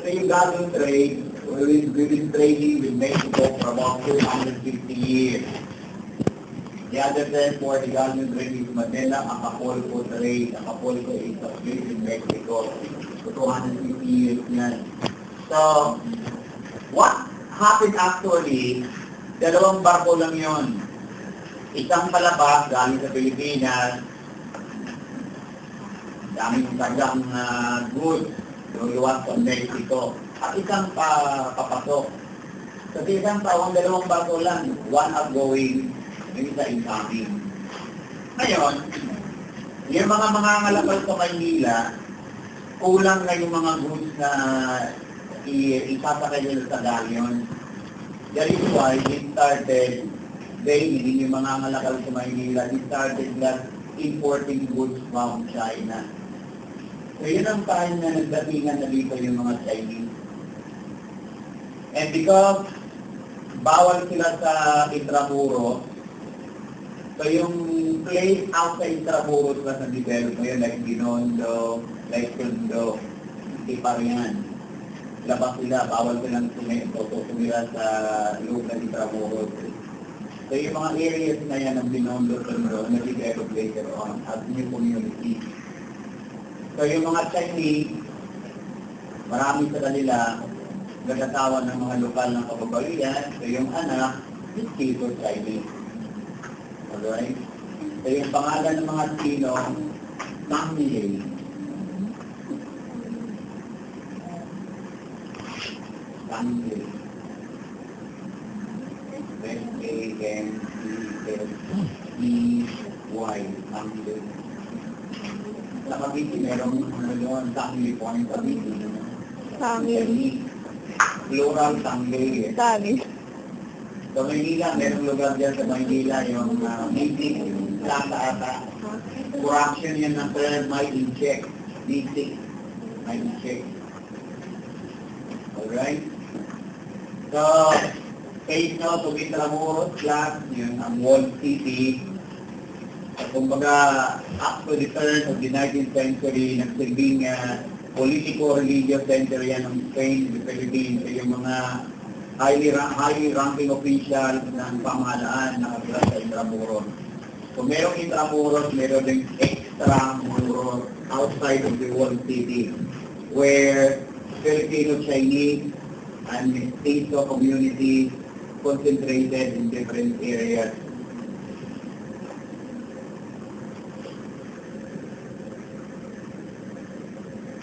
Gado trade, we've been trading with Mexico for about 250 years. The other trend for the Gado trade is Manila, Acapulco trade. Acapulco is a place in Mexico. So 250 years yan. So, what happened actually, dalawang barko lang yon. Isang palabas galing sa Pilipinas, daming tagang uh, goods, sa Mexico. At isang pa, papasok. Kasi isang taon, dalawang barko lang, one outgoing, yung isa incoming. Ngayon, yung mga mga ngalapal sa Maynila, kulang na yung mga goods na i- ipasakay nila sa galleon. That is why they started, hindi yung mga ngalakal sa Maynila, they started that importing goods from China. So yun ang time na nagdatingan na dito yung mga Chinese. And because bawal sila sa Intramuros, so yung place outside Intramuros na sa develop ngayon, like Binondo, like Tondo, hindi pa rin yan. Labas sila, bawal silang tumira, tumira sa loob ng Intramuros. So yung mga areas na yan ng Binondo, Tondo, na-develop later on as new community. So yung mga Chinese, marami sa kanila nagkatawan ng mga lokal na kababayan. So yung anak, is Tito Chinese. Alright? So yung pangalan ng mga Chino, Mangyay. Mangyay. M-A-N-E-L-E-Y. Mangyay. Sa Cavite, merong ano yun, Sangli Point Cavite. Sangil. Plural Sangli. eh. Sangil. Sa Maynila, merong lugar dyan sa Maynila, yung uh, meeting, lasa ata. Corruption yan ng term, may in-check. Meeting, may in-check. Alright? So, to be Tramuros class, yun ang walled city. Kumbaga, up to the turn of the 19th century, nagsilbing uh, politico-religious center yan ng Spain, the Philippines, yung mga highly, highly ranking official ng pamahalaan na nakatira sa Intramuros. So merong Intramuros, meron din extramuros outside of the walled city where Filipino-Chinese and mestizo community concentrated in different areas.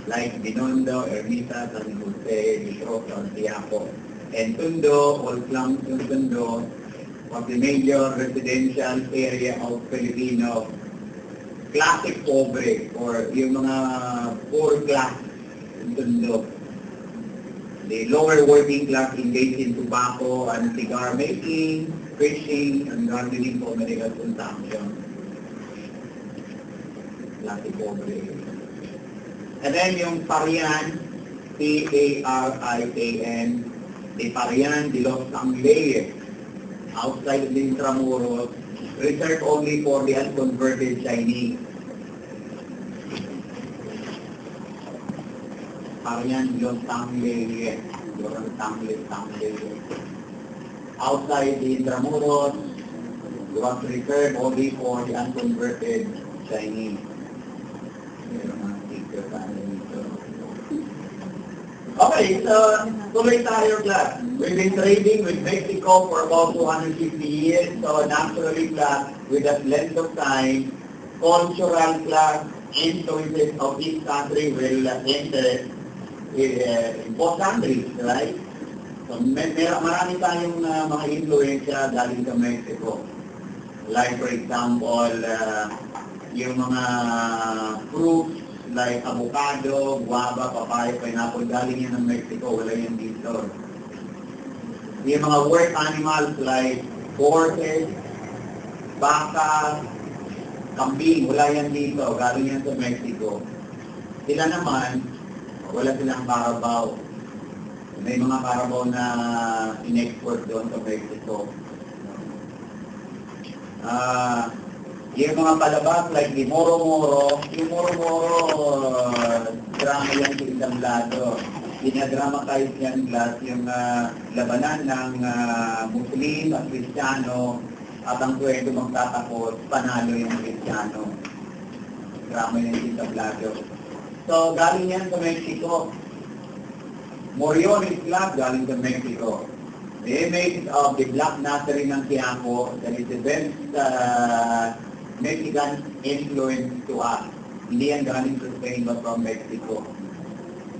Like Binondo, Ermita, San Jose, Bishop, Santiago. And Tundo, flanks ng Tundo, was the major residential area of Filipino classic pobre or yung mga poor class Tundo. The lower working class engaged in tobacco and cigar making, fishing, and gardening for medical consumption. Classic pobre. And then yung Parian, P-A-R-I-A-N, the Parian de los Anglais, outside of the Intramuros, reserved only for the unconverted Chinese. Parian de los Anglais, los Anglais, Anglais. Outside the Intramuros, was reserved only for the unconverted Chinese mga sticker pa dito. Okay, so tuloy tayo class. We've been trading with Mexico for about 250 years. So naturally class, with that length of time, cultural class, influences of each country will enter uh, in both countries, right? So may, may, marami tayong uh, mga influensya galing sa Mexico. Like for example, uh, yung mga fruits like avocado, guava, papaya, pineapple, galing yan ng Mexico, wala yan dito. Yung mga work animals like horses, baka, kambing, wala yan dito, galing yan sa Mexico. Sila naman, wala silang Carabao. May mga Carabao na in-export doon sa Mexico. Ah, yung mga palabas like the Moro Moro, yung Moro Moro, uh, drama yan sa isang lado. dinadramatize yan glass yung ah, labanan ng ah, Muslim at Kristiyano at ang kwento magtatapos, panalo yung Kristiyano. Drama yung entablado. So, galing yan sa Mexico. Moriones Club galing sa Mexico. The image of the Black Nazarene ng Quiapo that is best uh, Mexican influence to us. Hindi yan galing sa Spain but from Mexico.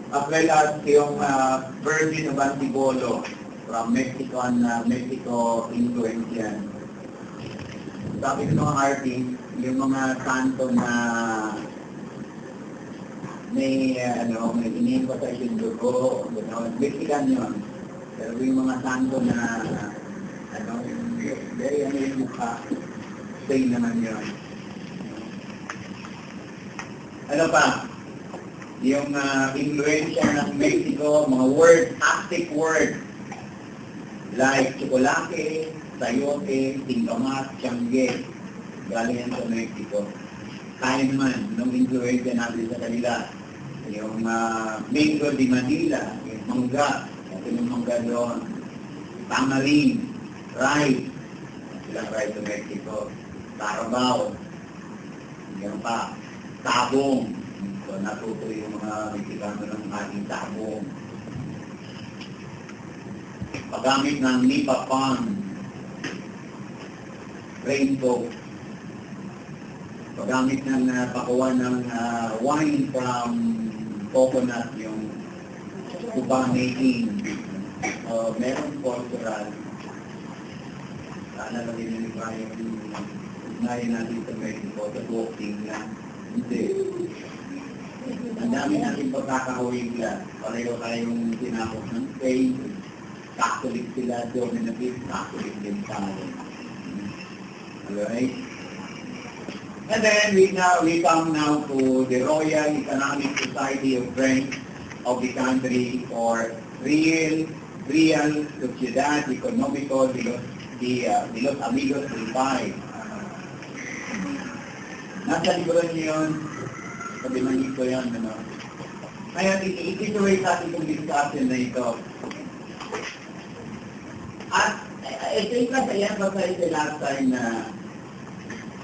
As well as yung uh, Virgin of Antipolo from Mexican, uh, Mexico influence yan. Sabi ng mga artist, yung mga santo na may uh, ano, may iniemphasize yung dugo, gano'n. Mexican yun. Pero yung mga santo na ano, very ano yung mukha, Spain naman yun. Ano pa? Yung uh, influensya ng Mexico, mga word, Aztec word, like chocolate, sayote, tingkamat, tiangge, galing yan sa Mexico. Kaya naman, nung influensya natin sa kanila, yung uh, mango de Manila, yung mangga, ito yung mangga doon, tamarind, rice, silang rice sa Mexico, carabao, yan pa, tabong, so natuto yung mga Mexicano ng ating tabong. Paggamit ng Nipa Pan, rainbow, paggamit ng uh, pakuha ng ah, wine from coconut, yung kuba making, uh, meron cultural. Sana lang din yung sa walking lang. Hindi. Ang dami natin. Pareho tinapos ng faith. Catholic sila, dominative, Catholic din. Alright? And then we now we come now to the Royal Economic Society of Friends of the country or Real Real Sociedad Económico de los, de, uh, de los Amigos del Pai. Nasa libro niyo yun, sabi man ito yan, ano. Ngayon, itutuloy sa ating itong discussion na ito. At ito yung kasi yan, basta ito last time na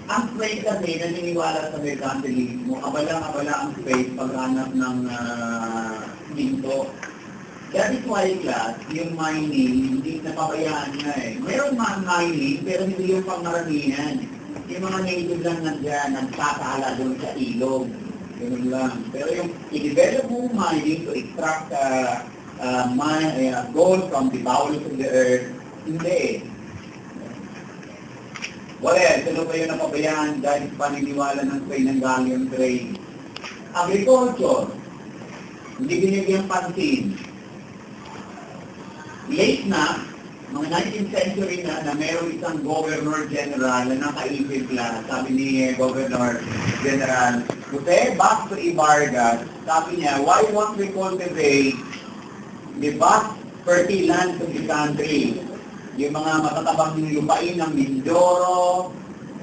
ang space kasi naniniwala sa mercantilismo, abala-abala ang space paghanap ng uh, ginto. That is why class, yung mining, hindi napabayaan na eh. Meron man mining, pero hindi yung pangmaramihan. Yung mga native lang nandiyan, nagtatala doon sa ilog. Ganun lang. Pero yung i-develop mo mining to extract uh, uh, mine, uh, gold from the bowels of the earth, hindi eh. Well, sino ba yung napabayaan dahil paniniwala ng Spain ng galleon trade? Agriculture, hindi binigyan pansin. Late na, mga 19th century na, na mayroong isang governor general na nakaisip lang, sabi ni eh, Governor General Jose Basto Ibarga, sabi niya, why won't we cultivate the vast fertile lands of the country? Yung mga matatabang lupain ng Mindoro,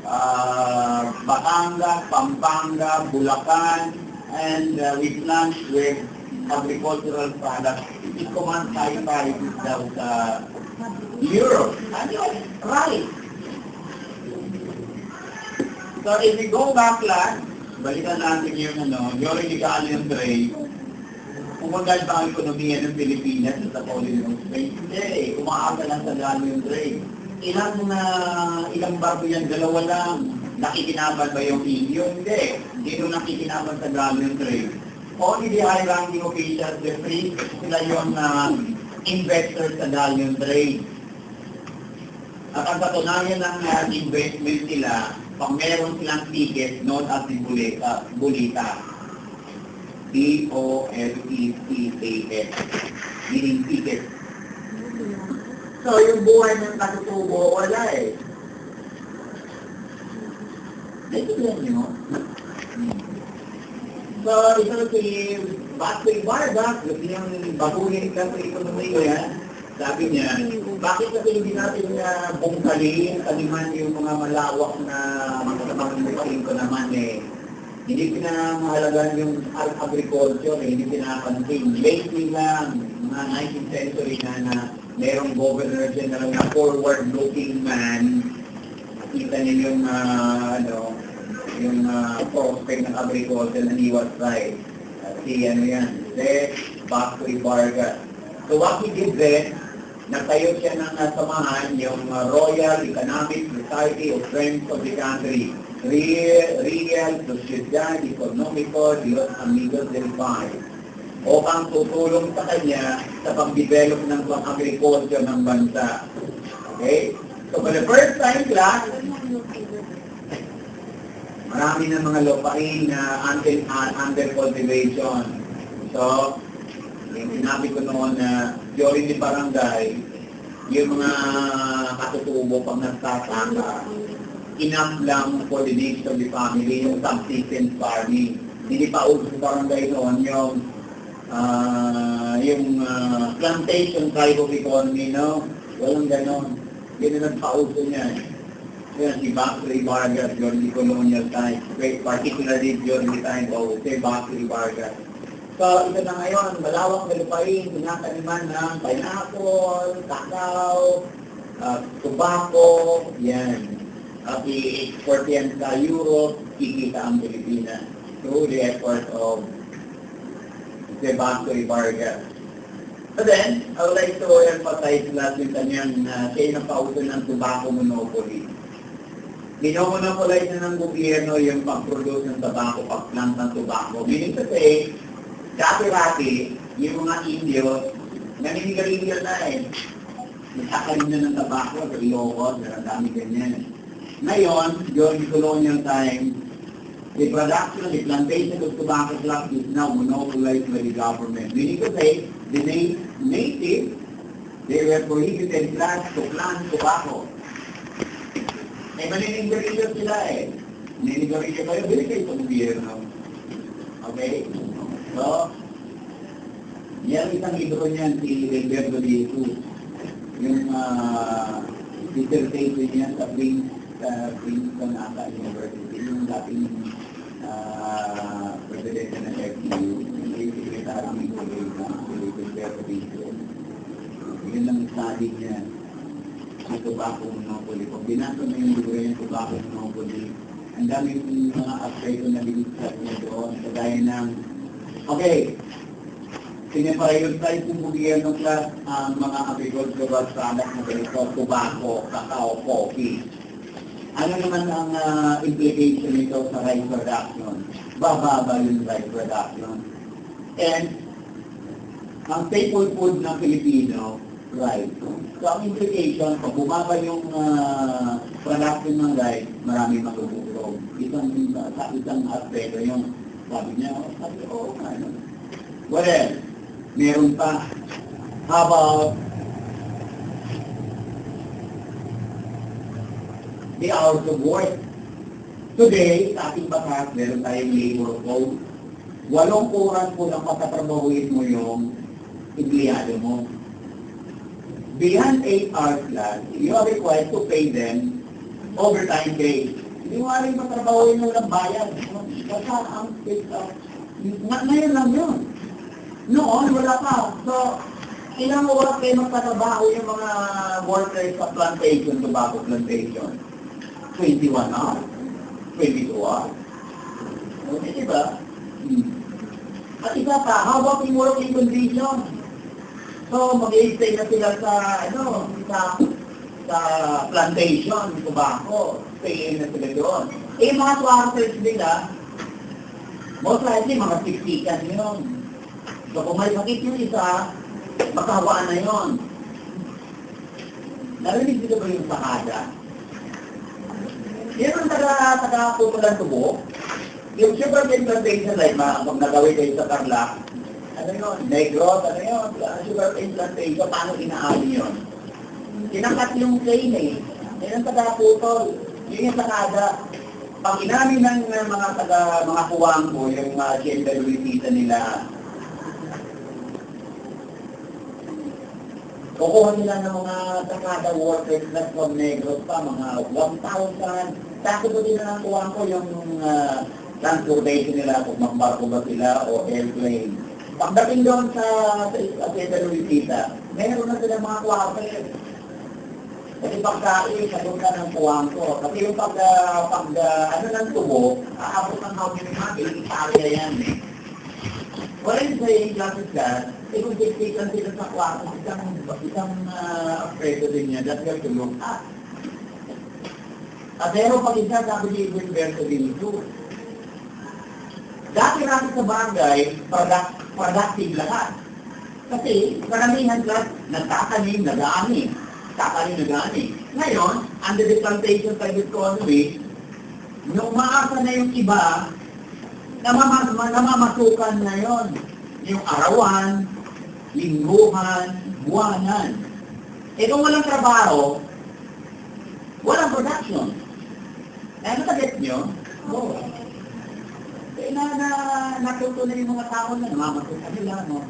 uh, Batangas, Pampanga, Bulacan, and uh, we plant with agricultural products. I-command tayo tayo daw sa Europe. Ano yun? Right. So if we go back lang, balikan natin yung ano, during the Galleon trade, pumagal ba ang ekonomiya ng Pilipinas sa Polynesian Space? Hindi, umaasa lang sa Galleon trade. Ilang na ilang barko yan, dalawa lang. Nakikinaban ba yung EU? Hindi. Hindi nung nakikinaban sa Galleon trade. Only the high-ranking officials, the free, sila yung uh, investors sa Galleon trade. At ang katunayan ng uh, investment nila, pag meron silang ticket, not as in bulita, bulita. B-O-L-E-T-A-S. Meaning ticket. So, yung buhay ng katutubo, wala eh. Naintindihan niyo? So, ito si Bastoy Vargas, yung baguhin ka sa ekonomiya sabi niya, bakit kasi hindi natin na bungkalin, kaliman yung mga malawak na lupain ko naman eh, hindi pinamahalagan yung ag- agriculture, eh, hindi pinapansin. Lately lang, mga 19th century na na merong governor general na forward-looking man, nakita niyo yung, ah, ano, yung uh, prospect ng agriculture na he was right. Uh, si ano yan, si Bakri Vargas. So what he did then, nagtayo siya ng samahan, yung uh, Royal Economic Society of Friends of the Country. Real, Real Sociedad Economico de los Amigos del País. O ang tutulong sa kanya sa pag-develop ng pang-agriculture ng bansa. Okay? So for the first time, class, marami ng mga lupain na under, under cultivation. So, yung sinabi ko noon na during the barangay, yung mga katutubo pag nagtataka, enough lang for the family, yung subsistence farming. Hindi pa uso sa barangay noon yung ah, yung ah, plantation type of economy, no? Walang ganon. Yun ang nagpauso niya. eh. Yan, si Bakri Vargas during the colonial great particularly during the time of si Bakri Vargas. So, ito na ngayon, malawak na lupain, tinataniman ng pineapple, kakao, uh, tobacco, yan. At i-export yan sa Europe, kikita ang Pilipinas through the effort of Bakri Vargas. But then, I would like to emphasize last yung kanyang uh, siya yung pauso ng tobacco monopoly. Minomonopolize na ng gobyerno yung pag-produce ng tobacco, pag-plant ng tobacco. Meaning to say, dati-dati, yung mga Indios, naninigarilyo na eh. Nagkakaroon na ng tobacco sa Ilocos, ang dami ganyan. Ngayon, during colonial time, the production, the plantation of tobacco plants is now monopolized by the government. Meaning to say, the na- native, they were prohibited plants to plant tobacco. Eh, maninigarilyo sila eh. Maninigarilyo kayo, bili kayo sa gobyerno. Okay? So, yan isang libro niyan, si Alberto de Jesus. Yung uh, dissertation niya sa Prince, sa Princeton ata University. Yung dating uh, president ng FTU, yung secretary ni Kulega, si Alberto de Jesus. Yun lang study niya sa tobacco monopoly. Pag binasa mo yung libro yung tobacco monopoly, ang dami mga aspekto na binisat niya doon. Kagaya ng, okay, Pinaprioritize ng gobyerno class ang mga agricultural products na ganito, tobacco, kakao, coffee. Ano naman ang ah, implication nito sa rice production? Bababa yung rice production. And ang staple food ng Pilipino, rice. So ang implication, pag bumaba yung ah, production ng rice, marami matutulog. Isang, sa isang aspecto yung sabi niya, sabi, oh, ano. What else? Meron pa. How about the hours of work? Today, sa ating batas, meron tayong labor code. Walong oras po lang patatrabahuin mo yung empleyado mo. Beyond 8 hours lang, you are required to pay them overtime pay. Mo rin patrabahuin mo ng bayad. Basta ang uh, ngayon lang yun. Noon, wala pa. So, ilang oras kayo magtatrabaho yung mga workers sa plantation, tobacco plantation? 21 hours? 22 hours? Okay, di ba? Hmm. At isa pa, how about yung working condition? So, mag-i-stay na sila sa, ano, sa, sa plantation, tobacco. Stay na sila doon. Eh, yung mga quarters nila, most likely, mga 60 kan yun. So kung may sakit yung isa, makahawaan na yun. Narinig dito ba yung sakada? Ang taga, taga pumulang tubo. Yung sugar cane plantation like ma, pag nagawin kayo sa Tarlac, ano yun, negros, ano yun, sugar cane plantation, paano inaali yun? Kinakat yung cane eh. Yan ang taga putol. Yun yung sakada. Pag inamin ng uh, mga taga, mga kuwang ko, yung uh, CNWP nila, Kukuha nila ng mga takada workers na from Negros pa, mga 1,000. Tapos ko din na nakuha ko yung uh, transportation nila kung magbarko ba sila o airplane. Pagdating doon sa sa Santa Luisita, meron na sila mga quarter. Kasi pagkain, sagot ka ng puwang ko. Kasi yung pag, ah, pag ah, ano ng tubo, aabot ng months, sa area yan eh. Wala yung saying classes ka, eh kung dictation sila sa kwarto, isang, isang uh, preso din niya, that will tulong at. At pero pag isa, sabi ni Gilberto Benito, dati natin sa barangay, product, productive lahat. Kasi karamihan ka, nagtatanim, nag-aani. Tatanim, nag-aani. Ngayon, under the plantation type economy, nung maasa na yung iba, namamas namamasukan na yon yung arawan, lingguhan, buwanan. Eh kung walang trabaho, walang production. Eh, ano target nyo? Oo. Eh, na, na, natuto na yung mga tao na namamasukan nila, no?